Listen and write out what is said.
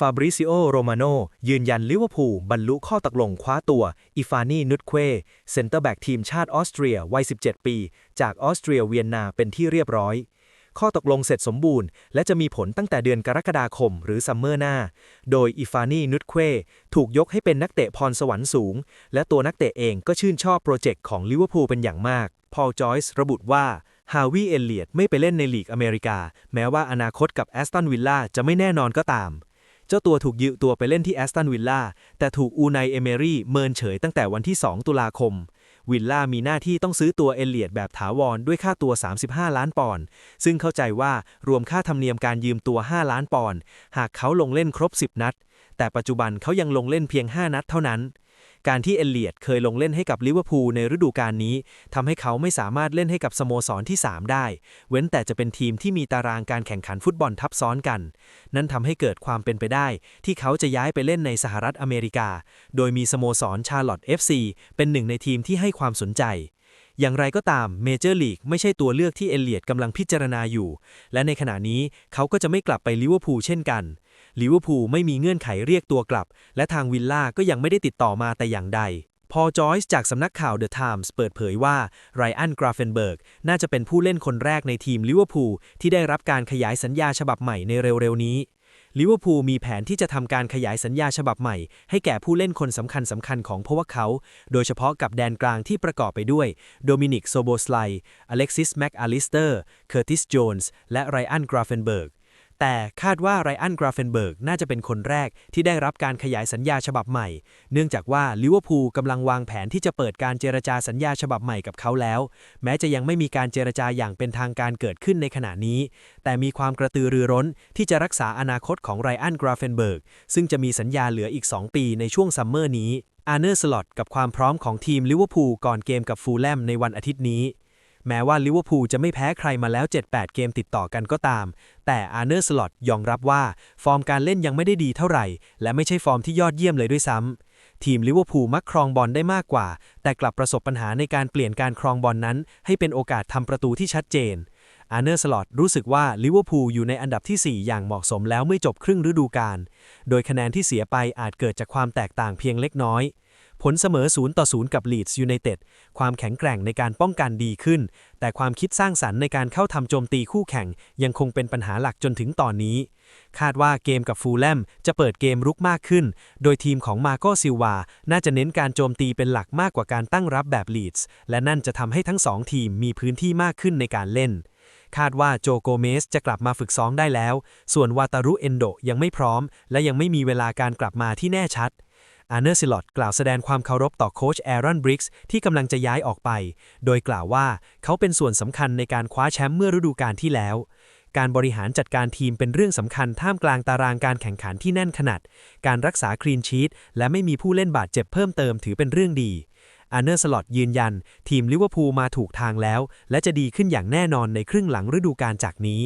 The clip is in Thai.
ฟาบริซิโอ โรมาโนยืนยันลิเวอร์พูลบรรลุข้อตกลงคว้าตัวอิฟานีนุตเควเซนเตอร์แบ็กทีมชาติออสเตรียวัย 17 ปี จากออสเตรียเวียนนาเป็นที่เรียบร้อย ข้อตกลงเสร็จสมบูรณ์ และจะมีผลตั้งแต่เดือนกรกฎาคมหรือซัมเมอร์หน้า โดยอิฟานีนุตเควถูกยกให้เป็นนักเตะพรสวรรค์สูง และตัวนักเตะเองก็ชื่นชอบโปรเจกต์ของลิเวอร์พูลเป็นอย่างมาก พอลจอยส์ระบุว่าฮาวิเอเลียดไม่ไปเล่นในลีกอเมริกา แม้ว่าอนาคตกับแอสตันวิลล่าจะไม่แน่นอนก็ตาม เจ้าตัวถูกยืมตัวไปเล่นที่แอสตันวิลล่าแต่ถูกอูไนเอเมรี่เมินเฉยตั้งแต่วันที่ 2 ตุลาคม วิลล่ามีหน้าที่ต้องซื้อตัวเอเลียดแบบถาวรด้วยค่าตัว 35 ล้านปอนด์ซึ่งเข้าใจว่ารวมค่าธรรมเนียมการยืมตัว 5 ล้านปอนด์หากเขาลงเล่นครบ 10 นัด แต่ปัจจุบันเขายังลงเล่นเพียง 5 นัดเท่านั้น การที่เอลเลียดเคยลงเล่นให้กับลิเวอร์พูลในฤดูกาลนี้ทำให้เขาไม่สามารถเล่นให้กับสโมสรที่ 3 ได้ เว้นแต่จะเป็นทีมที่มีตารางการแข่งขันฟุตบอลทับซ้อนกัน นั่นทำให้เกิดความเป็นไปได้ ที่เขาจะย้ายไปเล่นในสหรัฐอเมริกา โดยมีสโมสรชาร์ลอตต์ FC เป็นหนึ่งในทีมที่ให้ความสนใจอย่างไรก็ตามเมเจอร์ลีกไม่ใช่ตัวเลือกที่เอลเลียดกำลังพิจารณาอยู่ และในขณะนี้เขาก็จะไม่กลับไปลิเวอร์พูลเช่นกัน ลิเวอร์พูลไม่มีเงื่อนไขเรียกตัวกลับ และทางวิลล่าก็ยังไม่ได้ติดต่อมาแต่อย่างใด พอจอยส์จากสำนักข่าวเดอะไทมส์เปิดเผยว่าไรอันกราเฟนเบิร์กน่าจะเป็นผู้เล่นคนแรกในทีมลิเวอร์พูลที่ได้รับการขยายสัญญาฉบับใหม่ในเร็วๆนี้ลิเวอร์พูลมีแผนที่จะทำการขยายสัญญาฉบับใหม่ ให้แก่ผู้เล่นคนสำคัญสำคัญของพวกเขา โดยเฉพาะกับแดนกลางที่ประกอบไปด้วย โดมินิก โซโบสไล อเล็กซิส แม็กอาลิสเตอร์ เคอร์ติส โจนส์ และไรอัน กราเฟนเบิร์ก แต่คาดว่าไรอันกราเฟนเบิร์กน่าจะเป็นคนแรกที่ได้รับการขยายสัญญาฉบับใหม่ เนื่องจากว่าลิเวอร์พูลกำลังวางแผนที่จะเปิดการเจรจาสัญญาฉบับใหม่กับเขาแล้ว แม้จะยังไม่มีการเจรจาอย่างเป็นทางการเกิดขึ้นในขณะนี้ แต่มีความกระตือรือร้นที่จะรักษาอนาคตของไรอันกราเฟนเบิร์กซึ่งจะมีสัญญาเหลืออีก 2 ปีในช่วงซัมเมอร์นี้อาร์เนอร์สลอตกับความพร้อมของทีมลิเวอร์พูลก่อนเกมกับฟูลแลมในวันอาทิตย์นี้ แม้ว่าลิเวอร์พูลจะไม่แพ้ใครมาแล้ว 7-8 เกมติดต่อกันก็ตาม แต่อาร์เนอร์สลอตยอมรับว่า ฟอร์มการเล่นยังไม่ได้ดีเท่าไหร่ และไม่ใช่ฟอร์มที่ยอดเยี่ยมเลยด้วยซ้ำ ทีมลิเวอร์พูลมักครองบอลได้มากกว่า แต่กลับประสบปัญหาในการเปลี่ยนการครองบอลนั้น ให้เป็นโอกาสทำประตูที่ชัดเจนอาร์เนอร์สลอตรู้สึกว่าลิเวอร์พูลอยู่ในอันดับที่ 4 อย่างเหมาะสมแล้วเมื่อจบครึ่งฤดูกาล โดยคะแนนที่เสียไปอาจเกิดจากความแตกต่างเพียงเล็กน้อย ผลเสมอ0ต่อ0กับลีดส์ยูไนเต็ดความแข็งแกร่งในการป้องกันดีขึ้น แต่ความคิดสร้างสรรค์ในการเข้าทำโจมตีคู่แข่งยังคงเป็นปัญหาหลักจนถึงตอนนี้ คาดว่าเกมกับฟูลแลมจะเปิดเกมรุกมากขึ้น โดยทีมของมาโกซิลวา น่าจะเน้นการโจมตีเป็นหลักมากกว่าการตั้งรับแบบลีดส์และนั่นจะทำให้ทั้งสองทีมมีพื้นที่มากขึ้นในการเล่นคาดว่าโจโกเมสจะกลับมาฝึกซ้อมได้แล้ว ส่วนวาตารุเอนโดยังไม่พร้อม และยังไม่มีเวลาการกลับมาที่แน่ชัด อาร์เนอร์ซิลอตกล่าวแสดงความเคารพต่อโค้ชแอรอนบริกส์ที่กำลังจะย้ายออกไป โดยกล่าวว่าเขาเป็นส่วนสำคัญในการคว้าแชมป์เมื่อฤดูกาลที่แล้ว การบริหารจัดการทีมเป็นเรื่องสำคัญท่ามกลางตารางการแข่งขันที่แน่นขนาด การรักษาคลีนชีตและไม่มีผู้เล่นบาดเจ็บเพิ่มเติมถือเป็นเรื่องดีอาร์เนอร์สลอตยืนยัน ทีมลิเวอร์พูลมาถูกทางแล้ว และจะดีขึ้นอย่างแน่นอนในครึ่งหลังฤดูกาลจากนี้